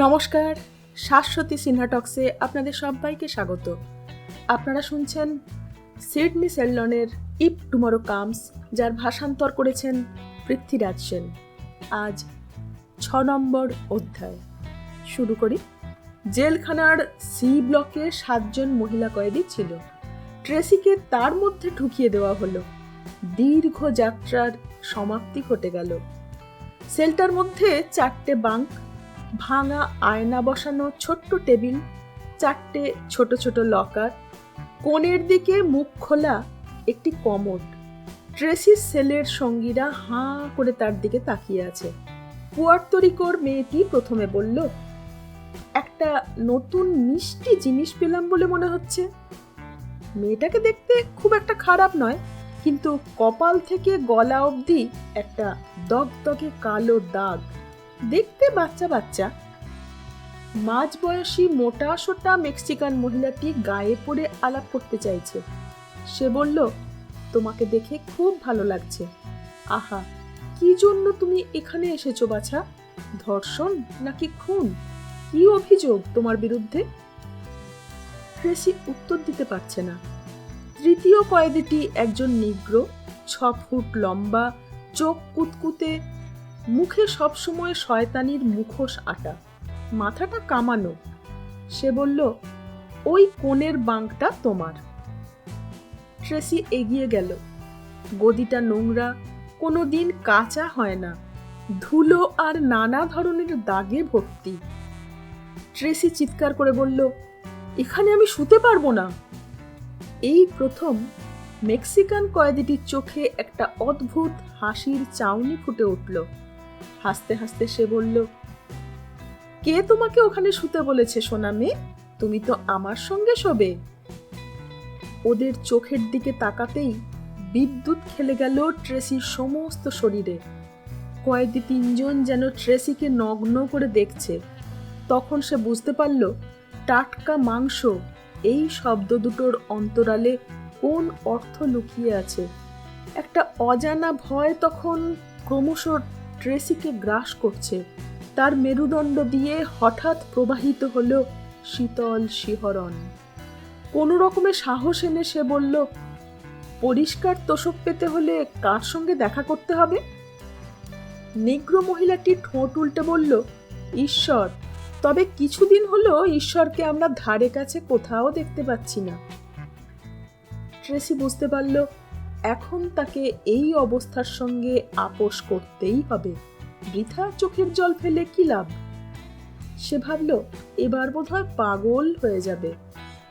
নমস্কার, শাশ্বতী সিনহা টক্সে আপনাদের সবাইকে স্বাগত। আপনারা শুনছেন সিডনি সেল্লনের ইপ টুমরো কামস, যার ভাষান্তর করেছেন পৃথ্বীরাজ সেন। আজ ছ নম্বর অধ্যায়। শুরু করি। জেলখানার সি ব্লকে সাতজন মহিলা কয়েদি ছিল। ট্রেসিকে তার মধ্যে ঢুকিয়ে দেওয়া হলো। দীর্ঘ যাত্রার সমাপ্তি ঘটে গেল। সেলটার মধ্যে চারটে বাঙ্ক ভাঙা আয়না বসানো ছোট্ট টেবিল, চারটে ছোট ছোট লকার, কোণের দিকে মুখ খোলা একটি কমট ট্রেসির সেলের সঙ্গীরা হাঁ করে তার দিকে তাকিয়ে আছে। পুয়ার্তরিকোর মেয়েটি প্রথমে বলল, একটা নতুন মিষ্টি জিনিস পেলাম বলে মনে হচ্ছে। মেয়েটাকে দেখতে খুব একটা খারাপ নয়, কিন্তু কপাল থেকে গলা অবধি একটা দগদগে কালো দাগ। দেখতে বাচ্চা বাচ্চা। মাঝ বয়সী মোটা সোটা মেক্সিকান মহিলাটি গায়ে পড়ে আলাপ করতে চাইছে। সে বলল, তোমাকে দেখে খুব ভালো লাগছে। আহা, কি জন্য তুমি এখানে এসেছ বাছা? ধর্ষণ নাকি খুন? কি অভিযোগ তোমার বিরুদ্ধে? ট্রেসি উত্তর দিতে পারছে না। তৃতীয় কয়েদিটি একজন নিগ্র, ছ ফুট লম্বা, চোখ কুতকুতে মুখে সবসময় শয়তানির মুখোশ আটা। মাথাটা কামানো। সে বলল, ওই কোণের বাঁকটা তোমার। ট্রেসি এগিয়ে গেল। গদিটা নোংরা কোনো দিন কাঁচা হয় না। ধুলো আর নানা ধরনের দাগে ভর্তি। ট্রেসি চিৎকার করে বলল, এখানে আমি শুতে পারব না। এই প্রথম মেক্সিকান কয়েদিটির চোখে একটা অদ্ভুত হাসির চাউনি ফুটে উঠল। হাসতে হাসতে সে বলল, কে তোমাকে ওখানে শুতে বলেছে, সোনা মেয়ে? তুমি তো আমার সঙ্গে শোবে। ওদের চোখের দিকে তাকাতেই বিদ্যুৎ খেলে গেল ট্রেসির সমস্ত শরীরে। কয়েদি তিনজন যেন ট্রেসিকে নগ্ন করে দেখছে। তখন সে বুঝতে পারল, টাটকা মাংস এই শব্দ দুটোর অন্তরালে কোন অর্থ লুকিয়ে আছে। একটা অজানা ভয় তখন ক্রমশ ট্রেসিকে গ্রাস করছে। তার মেরুদণ্ড দিয়ে হঠাৎ প্রবাহিত হল শীতল শিহরণ। কোনো রকমের সাহস এনে সে বলল, পরিষ্কার তোষক পেতে হলে কার সঙ্গে দেখা করতে হবে? নিগ্র মহিলাটি ঠোঁট উল্টে বলল, ঈশ্বর, তবে কিছুদিন হলো ঈশ্বরকে আমরা ধারে কাছে কোথাও দেখতে পাচ্ছি না। ট্রেসি বুঝতে পারল এখন তাকে এই অবস্থার সঙ্গে আপোষ করতেই হবে। বৃথা চোখের জল ফেলে কি লাভ? সে ভাবল, এবার বোধহয় পাগল হয়ে যাবে।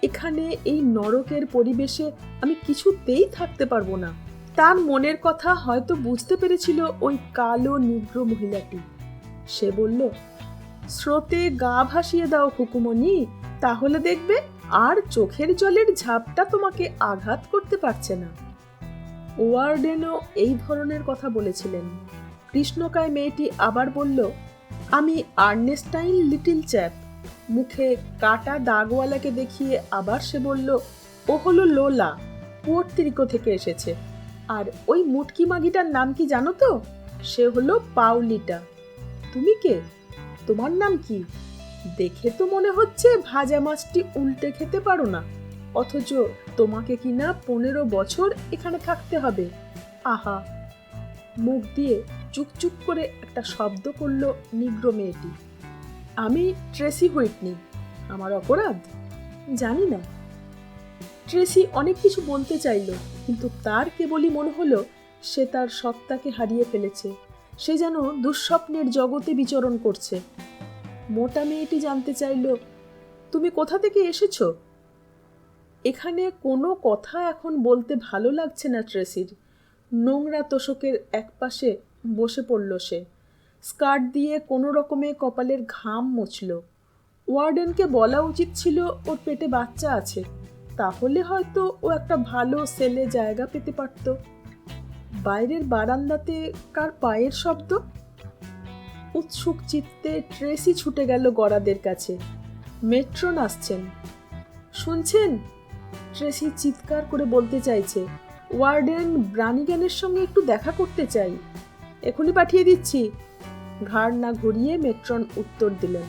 এখানে এই নরকের পরিবেশে আমি কিছুতেই থাকতে পারব না। তার মনের কথা হয়তো বুঝতে পেরেছিল ওই কালো নিগ্র মহিলাটি। সে বলল, স্রোতে গা ভাসিয়ে দাও হুকুমনি তাহলে দেখবে আর চোখের জলের ঝাপটা তোমাকে আঘাত করতে পারছে না। ওয়ার্ডেনও এই ধরনের কথা বলেছিলেন। কৃষ্ণকায় মেয়েটি আবার বলল, আমি আর্নেস্টাইন লিটিল চ্যাপ। মুখে কাটা দাগওয়ালাকে দেখিয়ে আবার সে বলল, ও হলো লোলা, পুয়ার্তিরিকো থেকে এসেছে। আর ওই মুটকি মাগিটার নাম কি জানো তো? সে হলো পাউলিটা তুমি কে? তোমার নাম কি? দেখে তো মনে হচ্ছে ভাজা মাছটি উল্টে খেতে পারো না। অথচ তোমাকে কিনা পনেরো বছর এখানে থাকতে হবে? আহা! মুখ দিয়ে চুকচুক করে একটা শব্দ করল নিগ্র মেয়েটি। আমি ট্রেসি হুইটনি, আমার অপরাধ? জানি না। ট্রেসি অনেক কিছু বলতে চাইল, কিন্তু তার কেবলই মনে হলো সে তার সত্তাকে হারিয়ে ফেলেছে। সে যেন দুঃস্বপ্নের জগতে বিচরণ করছে। মোটা মেয়েটি জানতে চাইল, তুমি কোথা থেকে এসেছ? এখানে কোনো কথা এখন বলতে ভালো লাগছে না ট্রেসির। নোংরা তোষকের একপাশে বসে পড়ল সে। স্কার্ট দিয়ে কোনো রকমে কপালের ঘাম মুছল। ওয়ার্ডেনকে বলা উচিত ছিল ওর পেটে বাচ্চা আছে, তাহলে হয়তো ও একটা ভালো সেলে জায়গা পেতে পারত। বাইরের বারান্দাতে কার পায়ের শব্দ? উৎসুক চিত্তে ট্রেসি ছুটে গেল গড়াদের কাছে। মেট্রন আসছেন। শুনছেন? ট্রেসি চিৎকার করে বলতে চাইছে, ওয়ার্ডেন ব্রানিগানের সঙ্গে একটু দেখা করতে চাই। এখনই পাঠিয়ে দিচ্ছি। ঘাড় না ঘুরিয়ে মেট্রন উত্তর দিলেন।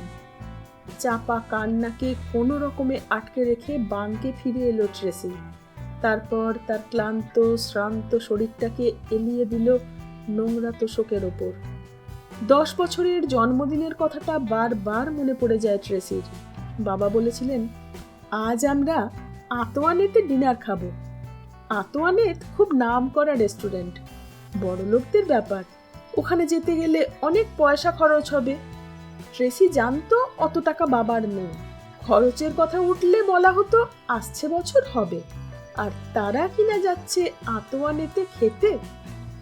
চাপা কান্নাকে কোনো রকমে আটকে রেখে বাংকে ফিরে এলো ট্রেসি। তারপর তার ক্লান্ত, শ্রান্ত শরীরটাকে এলিয়ে দিল নোংরা তোষকের ওপর। দশ বছরের জন্মদিনের কথাটা বারবার মনে পড়ে যায় ট্রেসির। বাবা বলেছিলেন, আজ আমরা আতোয়ানেতে ডিনার খাব। আতোয়ানেত খুব নাম করা রেস্টুরেন্ট। বড় লোকদের ব্যাপার। ওখানে যেতে গেলে অনেক পয়সা খরচ হবে। ট্রেসি জানতো অত টাকা বাবার নেই। খরচের কথা উঠলে বলা হতো, আসছে বছর হবে। আর তারা কিনা যাচ্ছে আতোয়ানেতে খেতে?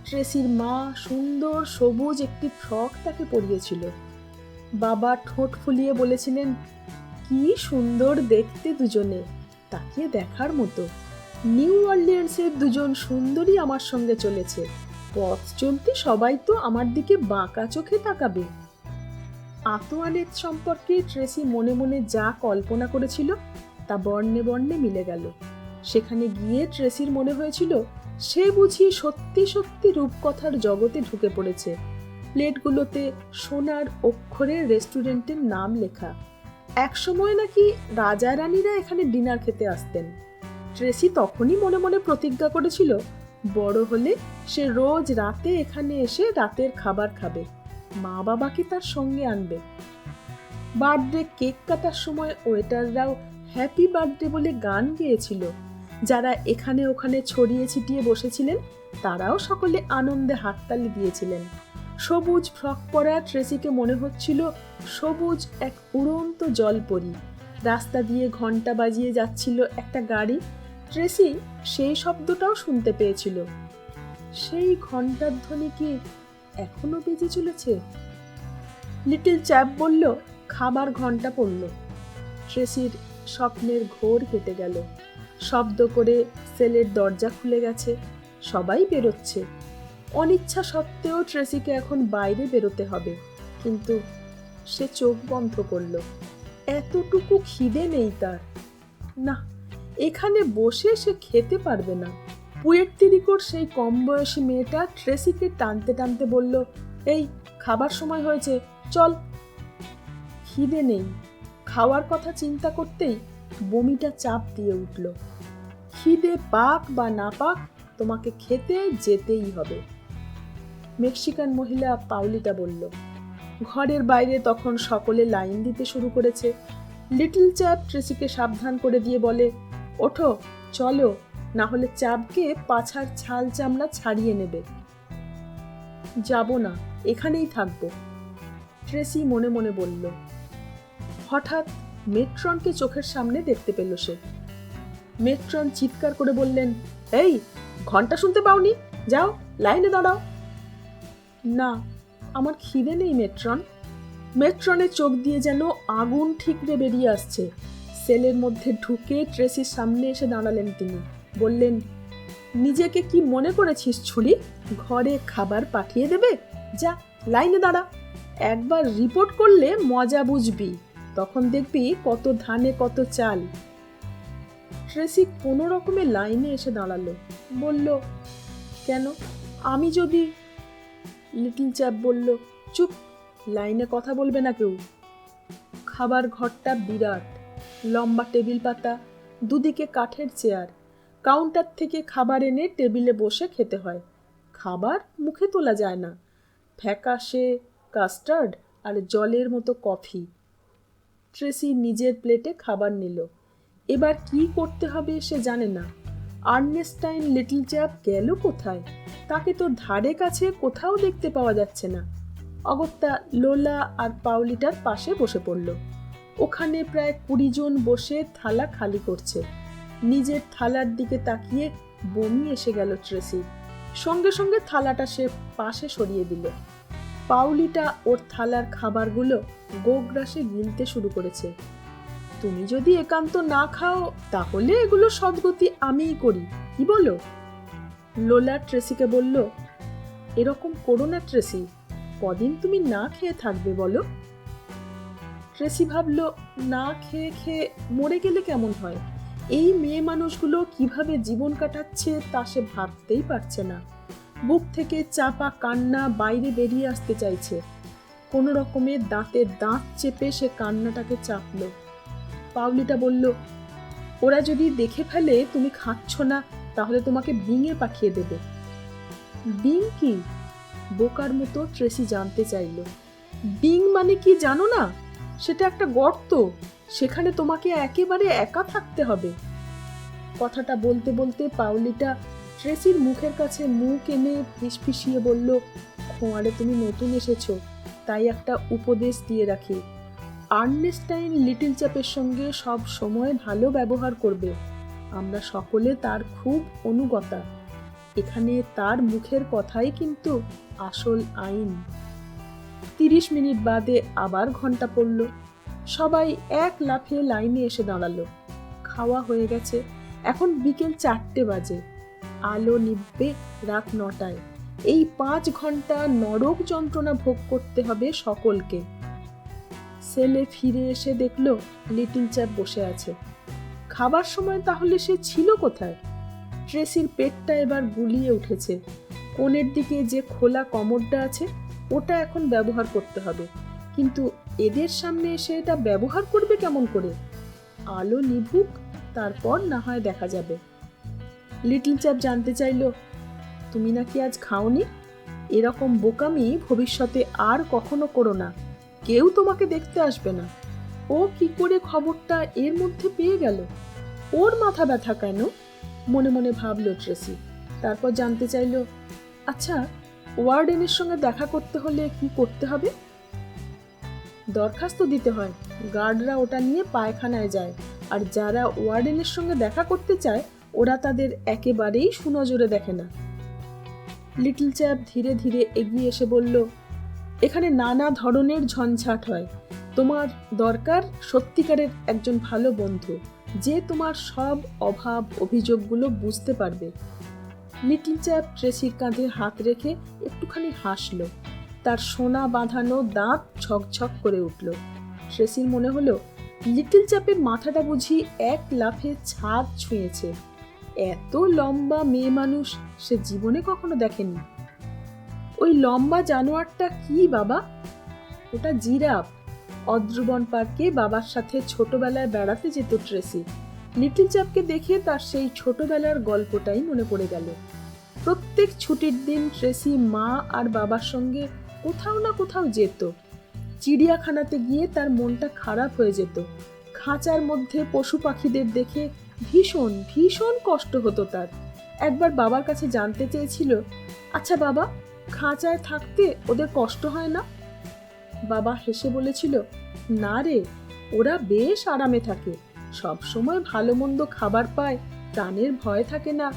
ট্রেসির মা সুন্দর সবুজ একটি ফ্রক তাকে পরিয়েছিল। বাবা ঠোঁট ফুলিয়ে বলেছিলেন, কি সুন্দর দেখতে দুজনে। তাকিয়ে দেখার মতো। নিউ অর্লিয়ান্সের দুজন সুন্দরী আমার সঙ্গে চলেছে। পথ চলতে সবাই তো আমার দিকে বাঁকা চোখে তাকাবে। আতোয়ানের সম্পর্কে ট্রেসি মনে মনে যা কল্পনা করেছিল, তা বর্ণে বর্ণে মিলে গেল। সেখানে গিয়ে ট্রেসির মনে হয়েছিল, সে বুঝি সত্যি সত্যি রূপকথার জগতে ঢুকে পড়েছে। প্লেটগুলোতে সোনার অক্ষরে রেস্টুরেন্টের নাম লেখা। একসময় নাকি রাজা রানীরা এখানে ডিনার খেতে আসতেন। ট্রেসি তখনই মনে মনে প্রতিজ্ঞা করেছিল, বড় হলে সে রোজ রাতে এখানে এসে রাতের খাবার খাবে, মা বাবাকে তার সঙ্গে আনবে। বার্থডে কেক কাটার সময় ওয়েটাররাও হ্যাপি বার্থডে বলে গান গেয়েছিল। যারা এখানে ওখানে ছড়িয়ে ছিটিয়ে বসেছিলেন, তারাও সকলে আনন্দে হাততালি দিয়েছিলেন। সবুজ ফ্রক পরা ট্রেসিকে মনে হচ্ছিল সবুজ এক উড়ন্ত জলপরি। রাস্তা দিয়ে ঘণ্টা বাজিয়ে যাচ্ছিল একটা গাড়ি। ট্রেসি সেই শব্দটাও শুনতে পেয়েছিল। সেই ঘণ্টার ধ্বনি কি এখনও বেজে চলেছে? লিটল চ্যাপ বলল খাবার ঘণ্টা পড়ল। ট্রেসির স্বপ্নের ঘোর কেটে গেল। শব্দ করে সেলের দরজা খুলে গেছে। সবাই বেরোচ্ছে। অনিচ্ছা সত্ত্বেও ট্রেসিকে এখন বাইরে বেরোতে হবে। কিন্তু সে চোখ বন্ধ করল। এতটুকু খিদে নেই তার। না, এখানে বসে সে খেতে পারবে না। পুয়ের্তিরিকোর সেই কম বয়সী মেয়েটা ট্রেসিকে টানতে টানতে বলল, এই, খাবার সময় হয়েছে, চল। খিদে নেই। খাওয়ার কথা চিন্তা করতেই বমিটা চাপ দিয়ে উঠল। খিদে পাক বা না পাক তোমাকে খেতে যেতেই হবে। মেক্সিকান মহিলা পাউলিটা বলল, ঘরের বাইরে তখন সকলে লাইন দিতে শুরু করেছে। লিটল চ্যাপ ট্রেসিকে সাবধান করে দিয়ে বলে, ওঠো, চলো না হলে চাপকে পাছার ছাল চামড়া ছাড়িয়ে নেবে। যাব না, এখানেই থাকব। ট্রেসি মনে মনে বলল। হঠাৎ মেট্রনকে চোখের সামনে দেখতে পেল সে। মেট্রন চিৎকার করে বললেন, এই, ঘণ্টা শুনতে পাওনি? যাও, লাইনে দাঁড়াও। না, আমার খিদে নেই, মেট্রন। মেট্রনের চোখ দিয়ে যেন আগুন ঠিকরে বেরিয়ে আসছে। সেলের মধ্যে ঢুকে ট্রেসির সামনে এসে দাঁড়ালেন তিনি। বললেন, নিজেকে কি মনে করেছিস ছুরি? ঘরে খাবার পাঠিয়ে দেবে? যা, লাইনে দাঁড়া। একবার রিপোর্ট করলে মজা বুঝবি। তখন দেখবি কত ধানে কত চাল। ট্রেসি কোনো রকমে লাইনে এসে দাঁড়াল। বলল, কেন? আমি যদি লিটল চ্যাপ বলল, চুপ, লাইনে কথা বলবে না কেউ। খাবার ঘরটা বিরাট, লম্বা টেবিল পাতা, দুদিকে কাঠের চেয়ার। কাউন্টার থেকে খাবার এনে টেবিলে বসে খেতে হয়। খাবার মুখে তোলা যায় না। ফ্যাকাশে, কাস্টার্ড আর জলের মতো কফি। ট্রেসি নিজের প্লেটে খাবার নিল। এবার কি করতে হবে সে জানে না। আর্নেস্টাইন লিটল চ্যাপ গেল কোথায়? তাকে তো ধারে কাছে কোথাও দেখতে পাওয়া যাচ্ছে না। অগত্যা লোলা আর পাউলিটার পাশে বসে পড়ল। ওখানে প্রায় কুড়ি জন বসে থালা খালি করছে। নিজের থালার দিকে তাকিয়ে বমি এসে গেল ট্রেসি সঙ্গে সঙ্গে থালাটা সে পাশে সরিয়ে দিল। পাউলিটা ওর থালার খাবারগুলো গোগ্রাসে গিলতে শুরু করেছে। তুমি যদি একান্ত না খাও, তাহলে এগুলো সদ্গতি আমিই করি, কি বলো? লোলা ট্রেসিকে বলল, এরকম করো না ট্রেসি, কদিন তুমি না খেয়ে থাকবে বলো? ট্রেসি ভাবল, না খেয়ে খেয়ে মরে গেলে কেমন হয়? এই মেয়ে মানুষগুলো কীভাবে জীবন কাটাচ্ছে তা সে ভাবতেই পারছে না। বুক থেকে চাপা কান্না বাইরে বেরিয়ে আসতে চাইছে। কোনো রকমে দাঁতে দাঁত চেপে সে কান্নাটাকে চাপল। পাউলিটা বলল, ওরা যদি দেখে ফেলে, তুমি খাচ্ছ না তাহলে তোমাকে বিঙে পাঠিয়ে দেবে। বিং কি? বোকার মতো ট্রেসি জানতে চাইল। বিং মানে কি জানো না? সেটা একটা গর্ত। সেখানে তোমাকে একেবারে একা থাকতে হবে। কথাটা বলতে বলতে পাউলিটা ট্রেসির মুখের কাছে মুখ এনে ফিসফিসিয়ে বলল, খোঁয়ারে, তুমি নতুন এসেছ। তাই একটা উপদেশ দিয়ে রাখি। আর্নেস্টাইন লিটিল চ্যাপের সঙ্গে সব সময় ভালো ব্যবহার করবে। আমরা সকলে তার খুব অনুগতা। এখানে তার মুখের কথাই কিন্তু আসল আইন। তিরিশ মিনিট বাদে আবার ঘণ্টা পড়ল। সবাই এক লাফে লাইনে এসে দাঁড়াল। খাওয়া হয়ে গেছে। এখন বিকেল চারটে বাজে। আলো নিববে রাত নটায়। এই পাঁচ ঘণ্টা নরক যন্ত্রণা ভোগ করতে হবে সকলকে। সেলে ফিরে এসে দেখল লিটিল চ্যাপ বসে আছে। খাবার সময় তাহলে সে ছিল কোথায়? ট্রেসির পেটটা এবার গুলিয়ে উঠেছে। কোণের দিকে যে খোলা কমরটা আছে, ওটা এখন ব্যবহার করতে হবে। কিন্তু এদের সামনে এসে এটা ব্যবহার করবে কেমন করে? আলো নিভুক, তারপর না হয় দেখা যাবে। লিটল চ্যাপ জানতে চাইল, তুমি নাকি আজ খাওনি? এরকম বোকামি ভবিষ্যতে আর কখনো করো না। কেউ তোমাকে দেখতে আসবে না। ও কি করে খবরটা এর মধ্যে পেয়ে গেল? ওর মাথা ব্যথা কেন? মনে মনে ভাবলো ট্রেসি। তারপর জানতে চাইল আচ্ছা ওয়ার্ডেনের সঙ্গে দেখা করতে হলে কি করতে হবে? দরখাস্ত দিতে হয়। গার্ডরা ওটা নিয়ে পায়খানায় যায়। আর যারা ওয়ার্ডেনের সঙ্গে দেখা করতে চায়, ওরা তাদের একেবারেই সুনজরে দেখে না। লিটল চ্যাপ ধীরে ধীরে এগিয়ে এসে বলল, এখানে নানা ধরনের ঝঞ্ঝাট হয়। তোমার দরকার সত্যিকারের একজন ভালো বন্ধু, যে তোমার সব অভাব অভিযোগগুলো বুঝতে পারবে। লিটল চ্যাপ ট্রেসির কাঁধে হাত রেখে একটুখানি হাসল। তার সোনা বাঁধানো দাঁত ঝকঝক করে উঠল। ট্রেসির মনে হলো লিটল চ্যাপের মাথাটা বুঝি এক লাফে ছাদ ছুঁয়েছে। এত লম্বা মেয়ে মানুষ সে জীবনে কখনো দেখেনি। ওই লম্বা জানোয়ারটা কি বাবা? ওটা জিরাফ। অদ্রুবন পার্কে বাবার সাথে ছোটবেলায় বেড়াতে যেত ট্রেসি। লিটল চ্যাপকে দেখে তার সেই ছোটবেলার গল্পটাই মনে পড়ে গেল। প্রত্যেক ছুটির দিন ট্রেসি মা আর বাবার সঙ্গে কোথাও না কোথাও যেত। চিড়িয়াখানাতে গিয়ে তার মনটা খারাপ হয়ে যেত। খাঁচার মধ্যে পশু পাখিদের দেখে ভীষণ ভীষণ কষ্ট হতো তার। একবার বাবার কাছে জানতে চেয়েছিল আচ্ছা বাবা, খাঁচায় থাকতে ওদের কষ্ট হয় না? বাবা হেসে বলেছিল, না রে, ওরা বেশ আরামে থাকে। সব সময় ভালো মন্দ খাবার পায়, প্রাণের ভয় থাকে না।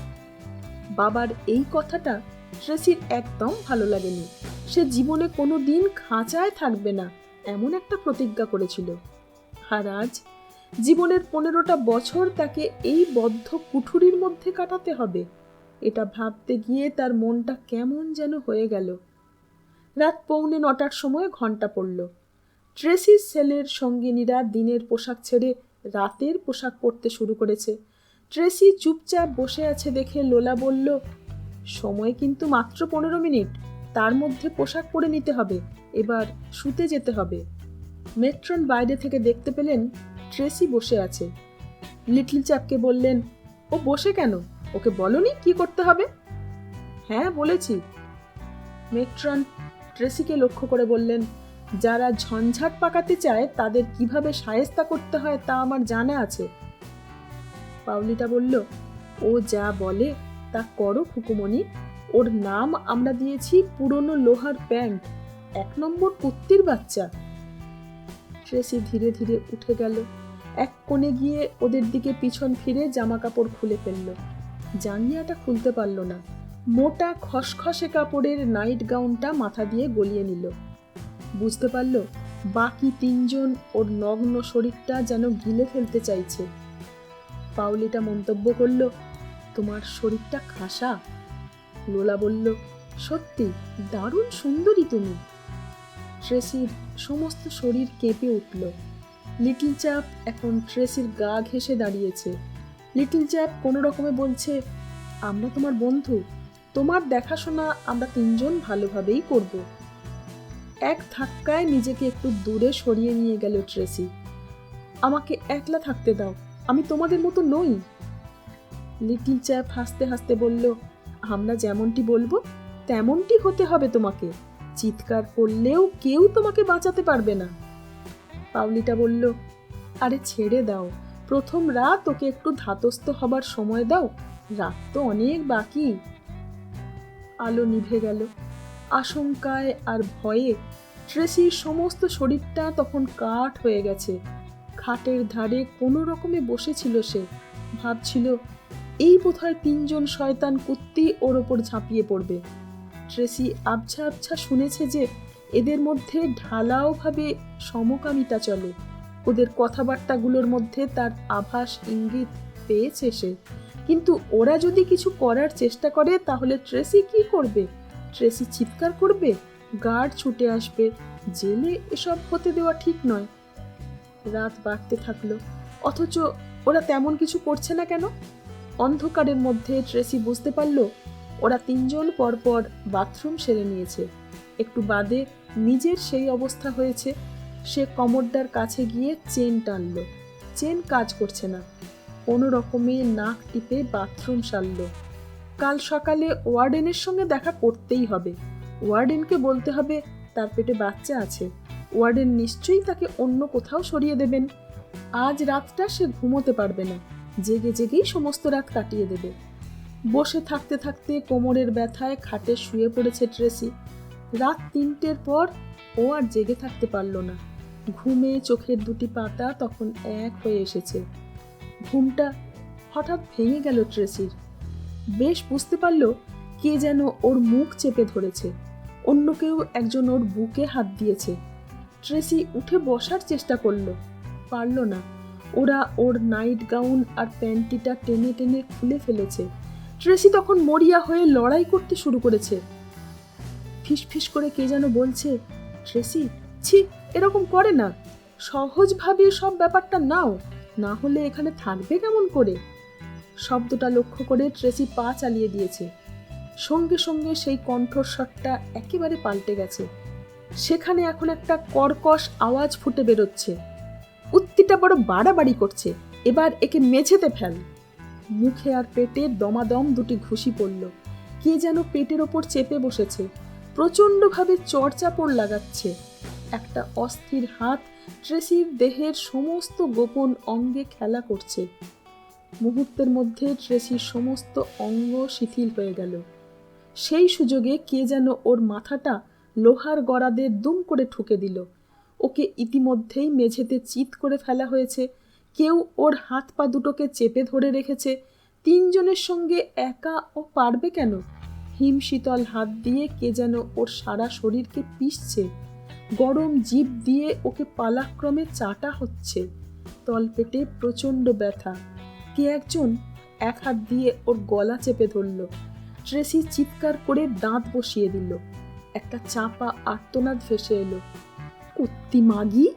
বাবার এই কথাটা ট্রেসির একদম ভালো লাগেনি। সে জীবনে কোনো দিন খাঁচায় থাকবে না, এমন একটা প্রতিজ্ঞা করেছিল। আর আজ জীবনের পনেরোটা বছর তাকে এই বদ্ধ কুঠুরির মধ্যে কাটাতে হবে। এটা ভাবতে গিয়ে তার মনটা কেমন যেন হয়ে গেল। রাত পৌনে নটার সময় ঘণ্টা পড়ল। ট্রেসির সেলের সঙ্গিনীরা দিনের পোশাক ছেড়ে রাতের পোশাক পরতে শুরু করেছে। ট্রেসি চুপচাপ বসে আছে দেখে লোলা বলল, সময় কিন্তু মাত্র পনেরো মিনিট। তার মধ্যে পোশাক পরে নিতে হবে। এবার শুতে যেতে হবে। মেট্রন বাইরে থেকে দেখতে পেলেন ট্রেসি বসে আছে। লিটল চ্যাপকে বললেন, ও বসে কেন? ওকে বলনি কি করতে হবে? হ্যাঁ বলেছি। মেট্রন ট্রেসিকে লক্ষ্য করে বললেন, যারা ঝঞ্ঝাট পাকাতে চায়, তাদের কীভাবে সায়েস্তা করতে হয় তা আমার জানা আছে। পাউলিটা বলল, ও যা বলে, তা করো খুকুমণি। ওর নাম আমরা দিয়েছি পুরনো লোহার প্যান্ট, এক নম্বর কুত্তির বাচ্চা। ট্রেসি ধীরে ধীরে উঠে গেল, এক কোণে গিয়ে ওদের দিকে পিছন ফিরে জামা কাপড় খুলে ফেলল। জাঙ্গিয়াটা খুলতে পারল না। মোটা খসখসে কাপড়ের নাইট গাউনটা মাথা দিয়ে গলিয়ে নিল। বুঝতে পারল, বাকি তিনজন ওর নগ্ন শরীরটা যেন গিলে ফেলতে চাইছে। পাউলিটা মন্তব্য করল, তোমার শরীরটা খাসা? লোলা বলল, সত্যি, দারুণ সুন্দরী তুমি। ট্রেসির সমস্ত শরীর কেঁপে উঠল। লিটল চ্যাপ এখন ট্রেসির গা ঘেঁষে দাঁড়িয়েছে। লিটল চ্যাপ কোনো রকমে বলছে, আমরা তোমার বন্ধু। তোমার দেখাশোনা আমরা তিনজন ভালোভাবেই করব। এক ধাক্কায় নিজেকে একটু দূরে সরিয়ে নিয়ে গেল ট্রেসি। আমাকে একলা থাকতে দাও, আমি তোমাদের মতো নই। লিটিল চ্যাপ হাসতে হাসতে বলল, আমরা যেমনটি বলব, তেমনটি হতে হবে তোমাকে। চিৎকার করলেও কেউ তোমাকে বাঁচাতে পারবে না। পাউলিটা বলল, আরে ছেড়ে দাও, প্রথম রাত ওকে একটু ধাতস্থ হবার সময় দাও, রাত তো অনেক বাকি। আলো নিভে গেল। আশঙ্কায় আর ভয়ে ট্রেসির সমস্ত শরীরটা তখন কাঠ হয়ে গেছে। খাটের ধারে কোনো রকমে বসেছিল সে। ভাবছিল, এই বোধহয় তিনজন শয়তান কুত্তি ওর ওপর ঝাঁপিয়ে পড়বে। ট্রেসি আবছা আবছা শুনেছে যে এদের মধ্যে ঢালাওভাবে সমকামিতা চলে। ওদের কথাবার্তাগুলোর মধ্যে তার আভাস ইঙ্গিত পেয়েছে সে। কিন্তু ওরা যদি কিছু করার চেষ্টা করে, তাহলে ট্রেসি কি করবে? ট্রেসি চিৎকার করবে? গার্ড ছুটে আসবে। জেলে এসব হতে দেওয়া ঠিক নয়। রাত বাড়তে থাকল। অথচ ওরা তেমন কিছু করছে না কেন? অন্ধকারের মধ্যে ট্রেসি বুঝতে পারল, ওরা তিনজন পরপর বাথরুম সেরে নিয়েছে। একটু বাদে নিজের সেই অবস্থা হয়েছে। সে কমরদার কাছে গিয়ে চেন টানল। চেন কাজ করছে না। কোনো রকমে নাক টিপে বাথরুম সারল। কাল সকালে ওয়ার্ডেনের সঙ্গে দেখা করতেই হবে। ওয়ার্ডেনকে বলতে হবে, তার পেটে বাচ্চা আছে। ওয়ার্ডেন নিশ্চয়ই তাকে অন্য কোথাও সরিয়ে দেবেন। আজ রাতটা সে ঘুমোতে পারবে না। জেগে জেগেই সমস্ত রাত কাটিয়ে দেবে। বসে থাকতে থাকতে কোমরের ব্যথায় খাটে শুয়ে পড়েছে ট্রেসি। রাত তিনটের পর ও আর জেগে থাকতে পারল না। ঘুমে চোখের দুটি পাতা তখন এক হয়ে এসেছে। ঘুমটা হঠাৎ ভেঙে গেল ট্রেসির। বেশ বুঝতে পারল কে যেন ওর মুখ চেপে ধরেছে। অন্য কেউ একজন ওর বুকে হাত দিয়েছে। ট্রেসি উঠে বসার চেষ্টা করল। পারল না। ওরা ওর নাইট গাউন আর প্যান্টিটা টেনে টেনে খুলে ফেলেছে। ট্রেসি তখন মরিয়া হয়ে লড়াই করতে শুরু করেছে। ফিস করে কে যেন বলছে, ট্রেসি, ছি, এরকম করে না। সহজভাবে সব ব্যাপারটা নাও। না হলে এখানে থাকবে কেমন করে? শব্দটা লক্ষ্য করে ট্রেসি পা চালিয়ে দিয়েছে। সঙ্গে সঙ্গে সেই কণ্ঠস্বরটা একেবারে পাল্টে গেছে। সেখানে এখন একটা কর্কশ আওয়াজ ফুটে বেরোচ্ছে। উত্তিটা বড় বাড়াবাড়ি করছে। এবার একে মেঝেতে ফেল। মুখে আর পেটে দমাদম দুটি ঘুষি পড়ল। কে যেন পেটের ওপর চেপে বসেছে। প্রচণ্ডভাবে চড়চাপড় লাগাচ্ছে। একটা অস্থির হাত ট্রেসির দেহের সমস্ত গোপন অঙ্গে খেলা করছে। মুহূর্তের মধ্যে ট্রেসির সমস্ত অঙ্গ শিথিল হয়ে গেল। সেই সুযোগে কে যেন ওর মাথাটা লোহার গড়াদে দুম করে ঠুকে দিল। ওকে ইতিমধ্যেই মেঝেতে চিত করে ফেলা হয়েছে। কেউ ওর হাত পা দুটোকে চেপে ধরে রেখেছে। তিনজনের সঙ্গে একা ও পারবে কেন? হিমশীতল হাত দিয়ে কে যেন ওর সারা শরীরকে পিষছে। গরম জিভ দিয়ে ওকে পালাক্রমে চাটা হচ্ছে। তলপেটে প্রচণ্ড ব্যথা। কে একজন এক হাত দিয়ে ওর গলা চেপে ধরল। ট্রেসি চিৎকার করে দাঁত বসিয়ে দিল। একটা চাপা আর্তনাদ ভেসে এলো। কুত্তি মাগি?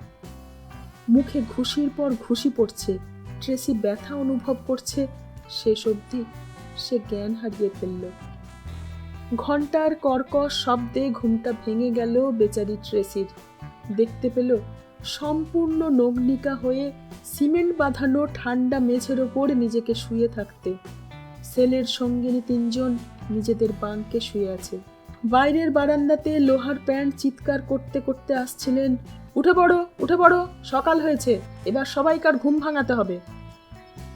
মুখে ঘুষির পর ঘুষি পড়ছে। ট্রেসি ব্যথা অনুভব করছে। শেষ অবধি সে জ্ঞান হারিয়ে ফেলল। ঘণ্টার কর্কশ শব্দে ঘুমটা ভেঙে গেল বেচারি ট্রেসির। দেখতে পেল সম্পূর্ণ নগ্নিকা হয়ে সিমেন্ট বাঁধানো ঠান্ডা মেঝের ওপর নিজেকে শুয়ে থাকতে। সেলের সঙ্গিনী তিনজন নিজেদের বাঙ্কে শুয়ে আছে। বাইরের বারান্দাতে লোহার প্যান্ট চিৎকার করতে করতে আসছিলেন, উঠে পড়ো উঠে পড়ো, সকাল হয়েছে, এবার সবাইকার ঘুম ভাঙাতে হবে।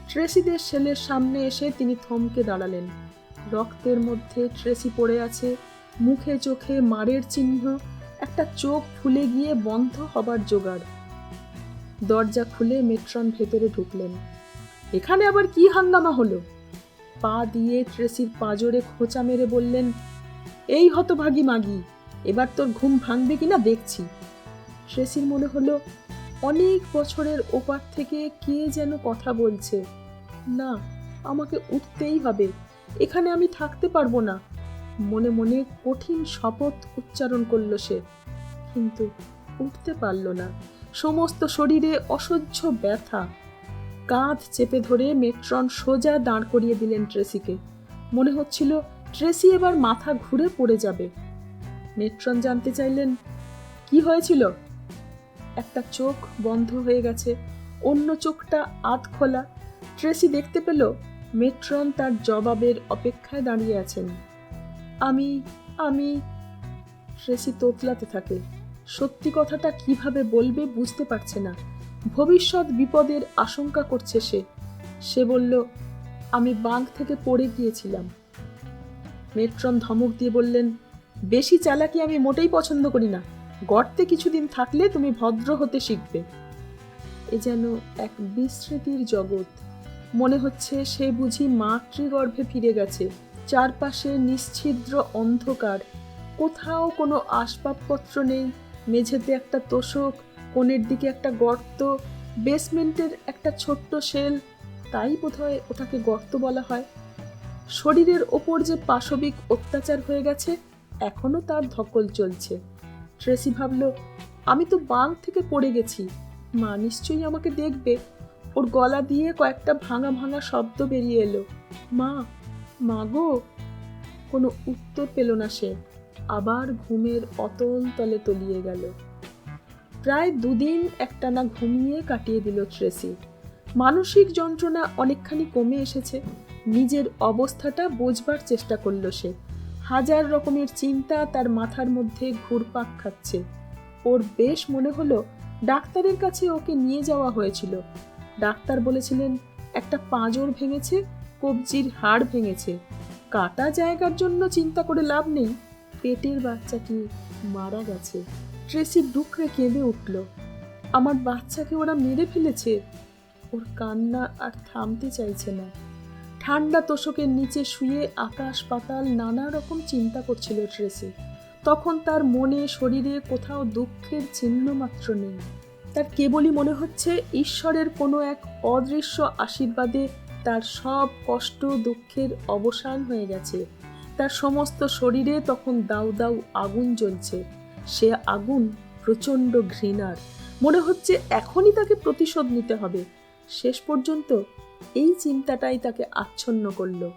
ট্রেসিদের সেলের সামনে এসে তিনি থমকে দাঁড়ালেন। রক্তের মধ্যে ট্রেসি পড়ে আছে। মুখে চোখে মারের চিহ্ন। একটা চোখ ফুলে গিয়ে বন্ধ হবার জোগাড়। দরজা খুলে মেট্রন ভেতরে ঢুকলেন। এখানে আবার কি হাঙ্গামা হলো? পা দিয়ে ট্রেসির পাজরে খোঁচা মেরে বললেন, এই হতভাগী মাগি, এবার তোর ঘুম ভাঙবে কিনা দেখছি। ট্রেসির মনে হলো, অনেক বছরের ওপার থেকে কে যেন কথা বলছে। না, আমাকে উঠতেই হবে। এখানে আমি থাকতে পারব না। মনে মনে কঠিন শপথ উচ্চারণ করল সে, কিন্তু উঠতে পারল না। সমস্ত শরীরে অসহ্য ব্যথা। কাঁধ চেপে ধরে মেট্রন সোজা দাঁড় করিয়ে দিলেন ট্রেসিকে। মনে হচ্ছিল ট্রেসি এবার মাথা ঘুরে পড়ে যাবে। মেট্রন জানতে চাইলেন, কি হয়েছিল? একটা চোখ বন্ধ হয়ে গেছে, অন্য চোখটা আধ খোলা ট্রেসি দেখতে পেল মেট্রন তার জবাবের অপেক্ষায় দাঁড়িয়ে আছেন। আমি আমি ট্রেসি তোতলাতে থাকে। সত্যি কথাটা কীভাবে বলবে বুঝতে পারছে না। ভবিষ্যৎ বিপদের আশঙ্কা করছে সে। সে বলল, আমি বাঁক থেকে পড়ে গিয়েছিলাম। মেট্রন ধমক দিয়ে বললেন, বেশি চালাকি আমি মোটেই পছন্দ করি না। গর্তে কিছুদিন থাকলে তুমি ভদ্র হতে শিখবে। এ যেন এক বিস্মৃতির জগৎ। মনে হচ্ছে সে বুঝি মাতৃগর্ভে ফিরে গেছে। চারপাশে নিশ্ছিদ্র অন্ধকার। কোথাও কোনো আসবাবপত্র নেই। মেঝেতে একটা তোষক, কোণের দিকে একটা গর্ত, বেসমেন্টের একটা ছোট্ট শেল। তাই বোধহয় ওটাকে গর্ত বলা হয়। শরীরের ওপর যে পাশবিক অত্যাচার হয়ে গেছে এখনও তার ধকল চলছে। ট্রেসি ভাবল, আমি তো বাঁক থেকে পড়ে গেছি। মা নিশ্চয়ই আমাকে দেখবে। ওর গলা দিয়ে কয়েকটা ভাঙা ভাঙা শব্দ বেরিয়ে এলো। মা মা গো! কোনো উত্তর পেল না সে। আবার ঘুমের অতল তলে তলিয়ে গেল। প্রায় দুদিন একটানা ঘুমিয়ে কাটিয়ে দিল ট্রেসি। মানসিক যন্ত্রণা অনেকখানি কমে এসেছে। নিজের অবস্থাটা বোঝবার চেষ্টা করল সে। হাজার রকমের চিন্তা তার মাথার মধ্যে ঘুরপাক খাচ্ছে। ওর বেশ মনে হলো ডাক্তারের কাছে ওকে নিয়ে যাওয়া হয়েছিল। ডাক্তার বলেছিলেন, একটা পাঁজর ভেঙেছে, কবজির হাড় ভেঙেছে। কাটা জায়গার জন্য চিন্তা করে লাভ নেই। পেটের বাচ্চাটি মারা গেছে ট্রেসি ডুকরে কেঁদে উঠল। আমার বাচ্চাকে ওরা মেরে ফেলেছে। ওর কান্না আর থামতে চাইছে না ঠান্ডা তোষকের নিচে শুয়ে আকাশ পাতাল নানা রকম চিন্তা করছিল ট্রেসি। তখন তার মনে, শরীরে কোথাও দুঃখের চিহ্ন মাত্র নেই। তার কেবলই মনে হচ্ছে ঈশ্বরের কোনো এক অদৃশ্য আশীর্বাদে তার সব কষ্ট, দুঃখের অবসান হয়ে গেছে। তার সমস্ত শরীরে তখন দাউ দাউ আগুন জ্বলছে। সে আগুন প্রচণ্ড ঘৃণার। মনে হচ্ছে এখনই তাকে প্রতিশোধ নিতে হবে। শেষ পর্যন্ত এই চিন্তাটাই তাকে আচ্ছন্ন করল।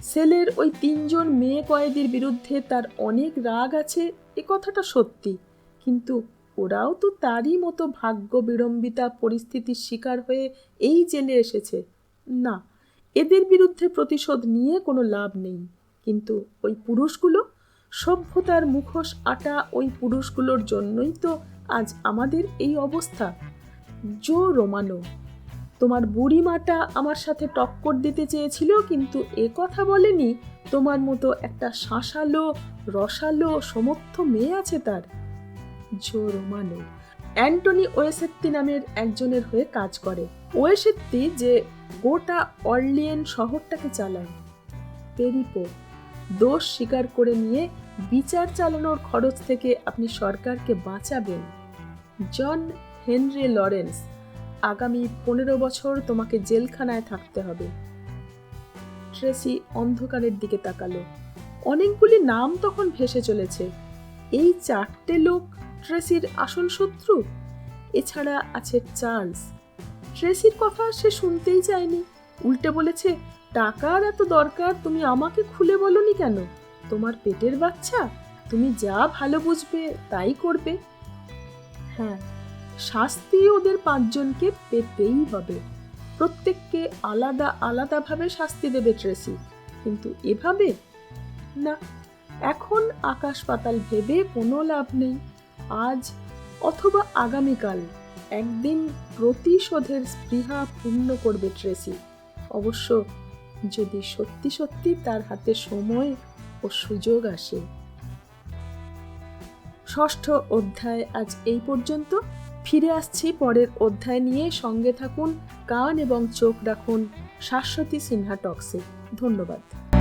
সেলের ওই তিনজন মেয়ে কয়েদির বিরুদ্ধে তার অনেক রাগ আছে, এ কথাটা সত্যি। কিন্তু ওরাও তো তারই মতো ভাগ্য বিড়ম্বিতা পরিস্থিতির শিকার হয়ে এই জেলে এসেছে। না, এদের বিরুদ্ধে প্রতিশোধ নিয়ে কোনো লাভ নেই। কিন্তু ওই পুরুষগুলো? সভ্যতার মুখোশ আটা ওই পুরুষগুলোর জন্যই তো আজ আমাদের এই অবস্থা। জো রোমানো, তোমার বুড়ি মাটা আমার সাথে টক্কর দিতে চেয়েছিল, কিন্তু এ কথা বলেনি। তোমার মতো একটা শাঁসালো, রসালো, সমর্থ মেয়ে আছে তার। জো রোমানো অ্যান্টনি ওয়েসেত্তি নামের একজনের হয়ে কাজ করে। ওয়েসেত্তি যে গোটা অর্লিয়েন শহরটাকে চালায়। পেরিপো দোষ স্বীকার করে নিয়ে বিচার চালানোর খরচ থেকে আপনি সরকারকে বাঁচাবেন। জন হেনরি লরেন্স, আগামী পনেরো বছর তোমাকে জেলখানায় থাকতে হবে। ট্রেসি অন্ধকারের দিকে তাকালো। অনেকগুলি নাম তখন ভেসে চলেছে। এই চারটে লোক ট্রেসির আসল শত্রু? এছাড়া আছে চার্লস। ট্রেসির কথা সে শুনতেই চায়নি। উল্টে বলেছে, টাকার এত দরকার, তুমি আমাকে খুলে বলনি কেন? তোমার পেটের বাচ্চা, তুমি যা ভালো বুঝবে, তাই করবে। হ্যাঁ শাস্তি ওদের পাঁচজনকে পেতেই হবে। প্রত্যেককে আলাদা আলাদাভাবে শাস্তি দেবে ট্রেসি। কিন্তু এভাবে? না, এখন আকাশ পাতাল ভেবে কোনো লাভ নেই। আজ অথবা আগামীকাল একদিন প্রতিশোধের স্পৃহা পূর্ণ করবে ট্রেসি। অবশ্য যদি সত্যি সত্যি তার হাতে সময় ও সুযোগ আসে। ষষ্ঠ অধ্যায় আজ এই পর্যন্ত। ফিরে আসছি পরের অধ্যায় নিয়ে। সঙ্গে থাকুন, কান এবং চোখ রাখুন শাশ্বতী সিনহা টক্সে। ধন্যবাদ।